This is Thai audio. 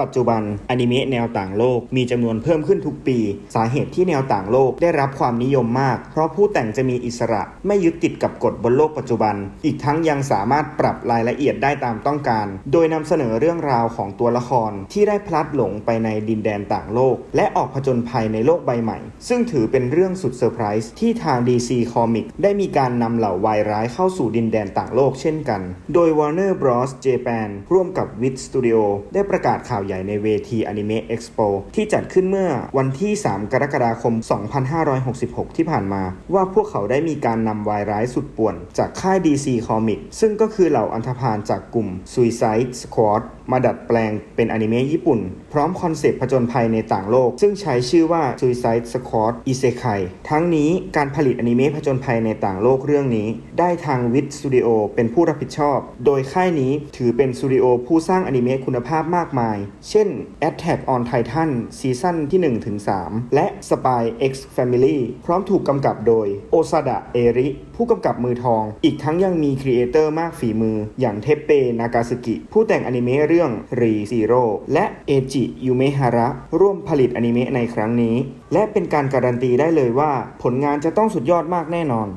ปัจจุบันอนิเมะแนวต่างโลกมีจำนวนเพิ่มขึ้นทุกปี สาเหตุที่แนวต่างโลกได้รับความนิยมมาก เพราะผู้แต่งจะมีอิสระไม่ยึดติดกับกฎบนโลกปัจจุบัน อีกทั้งยังสามารถปรับรายละเอียดได้ตามต้องการ โดยนำเสนอเรื่องราวของตัวละครที่ได้พลัดหลงไปในดินแดนต่างโลก และออกผจญภัยในโลกใบใหม่ ซึ่งถือเป็นเรื่องสุดเซอร์ไพรส์ที่ทาง DC Comic ได้มีการนำเหล่าวายร้ายเข้าสู่ดินแดนต่างโลกเช่นกัน โดย Warner Bros. Japan ร่วมกับ Wit Studio ได้ประกาศข่าวใหญ่ในเวที Anime Expo ที่จัดขึ้นเมื่อวันที่ 3 กรกฎาคม 2566 ที่ผ่านมา ว่าพวกเขาได้มีการนำวายร้ายสุดป่วน จากค่าย DC Comic ซึ่งก็คือเหล่าอันธพาลจากกลุ่ม Suicide Squad มาดัดแปลงเป็นอนิเมะญี่ปุ่น พร้อมคอนเซปต์ผจญภัยในต่างโลก ซึ่งใช้ชื่อว่า Suicide Squad Isekai ทั้งนี้การผลิตอนิเมะผจญภัยในต่างโลกเรื่องนี้ ได้ทาง Wit Studio เป็นผู้รับผิดชอบ โดยค่ายนี้ถือเป็นสตูดิโอผู้สร้างอนิเมะคุณภาพมากมายเช่น Attack on Titan ซีซั่นที่1-3และ Spy X Family พร้อมถูกกำกับโดยโอซาดะเอริ ผู้กำกับมือทอง อีกทั้งยังมีครีเอเตอร์มากฝีมือ อย่างเทปเป นากาสึกิ ผู้แต่งอนิเมะเรื่องรีซีโร่และเอจิยูเมฮาระ ร่วมผลิตอนิเมะในครั้งนี้ และเป็นการการันตีได้เลยว่า ผลงานจะต้องสุดยอดมากแน่นอน